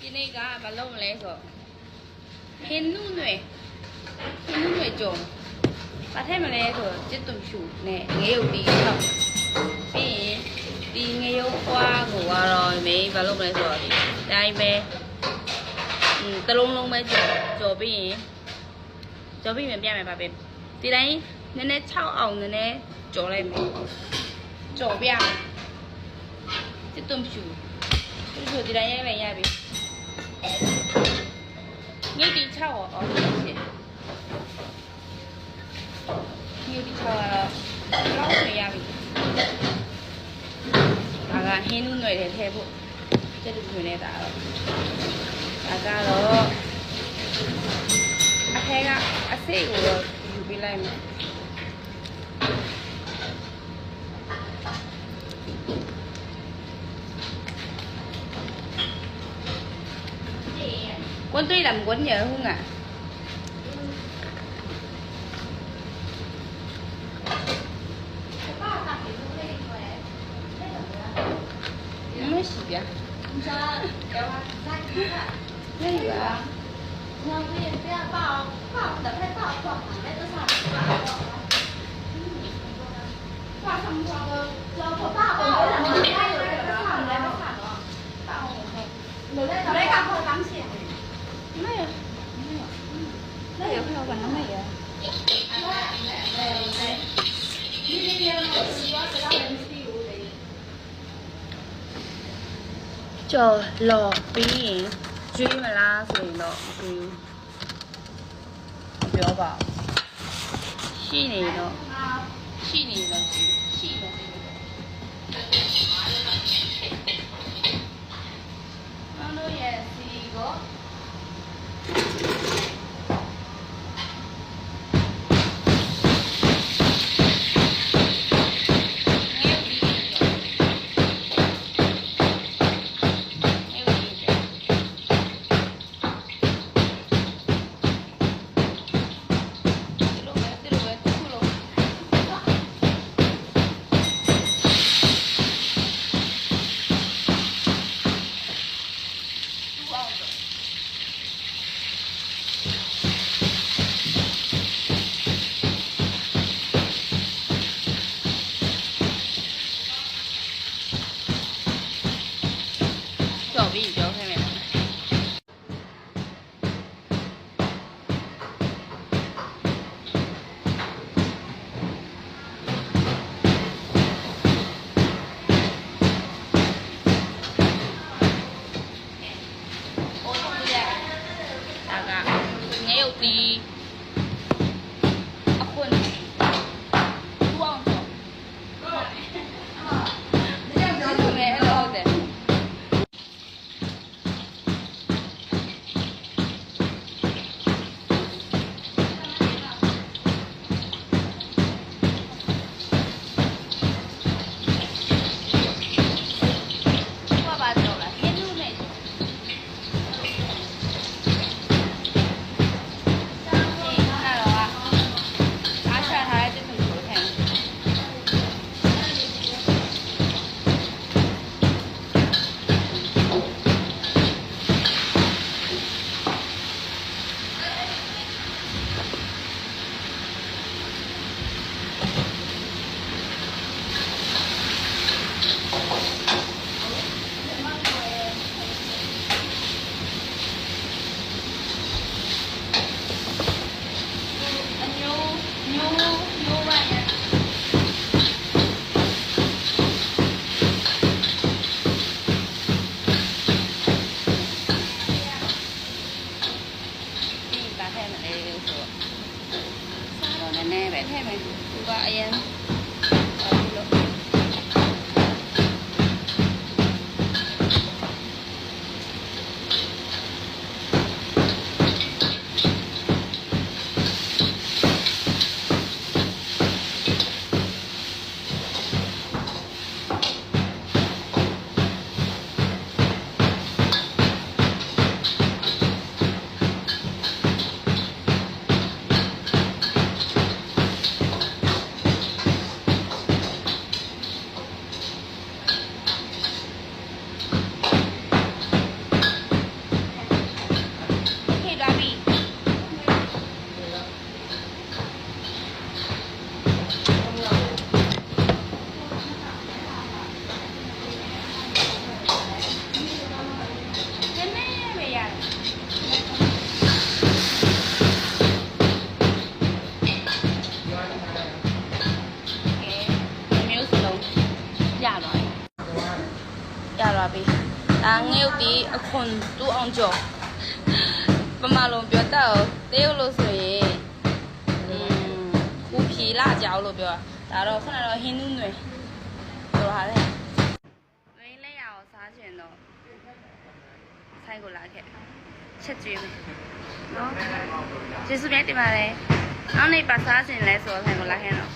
ဒီနေ့ကဘာလုပ်မလဲဆိုဟင်းနုနွယ်ဟင်းနုနွယ်ကြုံဘာထည့်မလဲဆိုကျစ်တုံရှူနဲ့ငရုတ်တီထောက်ပြီးရင်ဒီငရုတ်ပွားကိုကတော့မေးဘာလုပ်မလဲဆိုတော့ဒီတိုင်းပဲอืมတစ်လုံးလုံးပဲကြော်ကြော်ပြီးရင်ကြော်ပြီးရင်ပြမယ်ပါပဲဒီတိုင်းနည်းနည်း6အောင်နည်းနည်းကြော်လိုက်မယ်ကြော်ပြမယ်ကျစ်တုံရှူ ကျစ်တုံရှူဒီတိုင်းရိုက်လိုက်ရပြီညတီ6ရောအော်ဟုတ်ရှင်ညတီ6ကတော့လောက်ဆွေရပြီဒါကဟင်းနုຫນွယ်တွေထည့်ဖို့ကျက်တူညွှန်နေတာတော့ဒါကတော့အထဲကအစိတ်ကိုတော့ယူပေးလိုက်မယ် con tuy làm quấn nhớ không ạ? À? Mấy gì vậy? Đây vậy? Hãy subscribe cho kênh Ghiền Mì Gõ Để không bỏ lỡ những video hấp dẫn 叫老兵，追不啦？追的，不要吧？新的，的了，新的。老爷，C 哎呀。 ငရုတ်ဒီအခွန်တူအောင်ကျော်ပမာလုံးပြောတတ်အောင်တရုတ်လို့ဆိုရင်อืมခုဖြီလာကြောက်လို့ပြောတာဒါတော့ခဏတော့ဟင်းနူးနွယ်ပြောတာလေမင်းလက်ရအောင်စားချင်တော့ဆိုင်ကိုလာခဲ့ချက်ကျွေးမယ်နော်ကျေးဇူးများတင်ပါတယ်နောက်နေ့ပါစားချင်လဲဆိုတော့ဆိုင်ကိုလာခဲ့တော့